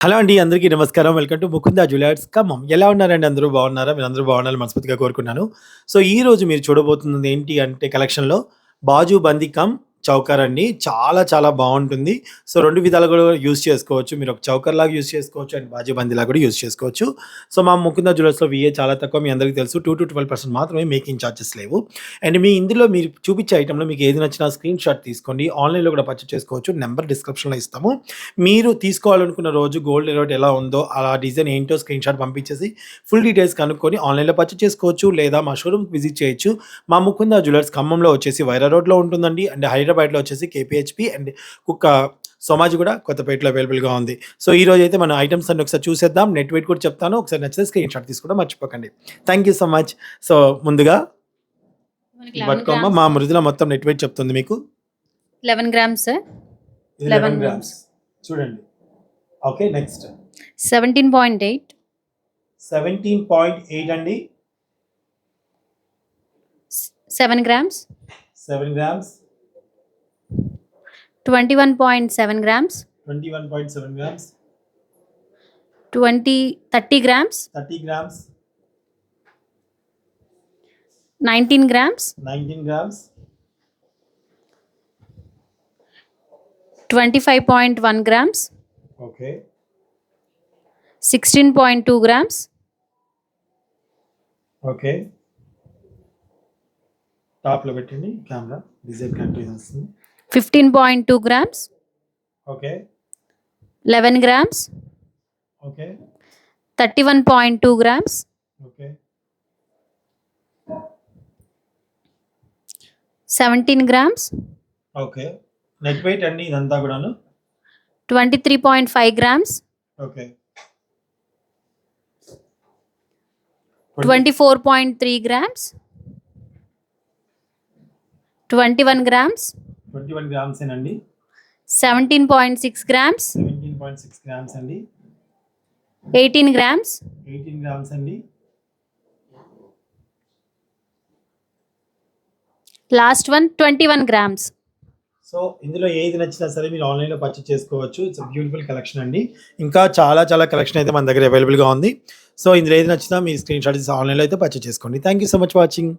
Hello అండి అందరికీ నమస్కారం. Welcome to Mukunda jewellers. Khammam ఎలా ఉన్నారండి అందరూ? బాగున్నారా? మీరు అందరూ బాగుండాలని మనస్ఫూర్తిగా కోరుకున్నాను సో ఈ రోజు మీరు చూడబోతున్నది ఏంటి అంటే కలెక్షన్లో బాజు బందికం కమ్ చౌకర్ అండి చాలా చాలా బాగుంటుంది. సో రెండు విధాలు కూడా యూస్ చేసుకోవచ్చు. మీరు ఒక చౌకర్ లాగా యూస్ చేసుకోవచ్చు అండ్ బాజీ బందీలా లాగా కూడా యూస్ చేసుకోవచ్చు. సో మా ముకుందా జ్యువెలర్స్లో విఏ చాలా తక్కువ. మీ అందరికీ తెలుసు. టూ టు ట్వెల్వ్ పర్సెంట్ మాత్రమే మేకింగ్ ఛార్జెస్ లేవు. అండ్ మీ ఇందులో మీరు చూపించే ఐటెంలో మీకు ఏది నచ్చినా స్క్రీన్ షాట్ తీసుకోండి. ఆన్లైన్లో కూడా పర్చేస్ చేసుకోవచ్చు. నెంబర్ డిస్క్రిప్షన్లో ఇస్తాము. మీరు తీసుకోవాలనుకున్న రోజు గోల్డ్ రేట్ ఎలా ఉందో అలా డిజైన్ ఏంటో స్క్రీన్ షాట్ పంపించేసి ఫుల్ డీటెయిల్స్ కనుక్కొని ఆన్లైన్లో పర్చేస్ చేసుకోవచ్చు లేదా మా షోరూమ్ విజిట్ చేయొచ్చు. మా ముకుంద జ్యువెలర్స్ ఖమ్మంలో వచ్చేసి వైరా రోడ్లో ఉంటుందండి. అండ్ హైదరాబాద్లో వచ్చేసి కేపీహెచ్పి అండ్ కుక్క సోమాజి కూడా కొత్తపేటలో అవైలబుల్గా ఉంది. సో ఈ రోజు అయితే మన ఐటమ్స్ అన్ని ఒకసారి చూసేద్దాం. నెట్ వెయిట్ కూడా చెప్తాను. ఒకసారి నచ్చితే స్క్రీన్ షాట్ తీసుకోవడం మర్చిపోకండి. Thank you so much so ముందుగా మనకి 11 పట్టుకోమ్మ. మా మృదుల మొత్తం నెట్ వెయిట్ చెప్తుంది మీకు. 11 గ్రామ్స్ సార్ ఇది 11 11 గ్రామ్స్ చూడండి. Okay next seventeen point eight seventeen point eight అండి. Seven grams seven grams twenty one point seven grams twenty one point seven grams twenty thirty grams thirty grams nineteen grams nineteen grams twenty five point one grams okay sixteen point two grams okay టాప్లో పెట్టండి camera design కంట్రీస్ వస్తుంది fifteen point two grams. Okay. Eleven grams. Okay. Thirty one point two grams. Okay. Seventeen grams. Okay. Net weight అండి ఇదంతా కూడాను? Twenty three point five grams. Okay. Twenty four point three grams. Twenty one grams. Twenty one grams ఏనండి? Seventeen point six grams. Seventeen point six grams అండి. Eighteen grams. Eighteen grams అండి. Last one twenty one grams. So ఇందులో ఏది నచ్చినా సరే మీరు ఆన్లైన్లో purchase చేసుకోవచ్చు. ఇట్స్ బ్యూటిఫుల్ కలెక్షన్ అండి. ఇంకా చాలా చాలా కలెక్షన్ అయితే మన దగ్గర అవైలబుల్గా ఉంది. సో ఇందులో ఏది నచ్చినా మీ స్క్రీన్ షాట్ ఆన్లైన్లో అయితే పర్చేస్ చేసుకోండి. Thank you so much watching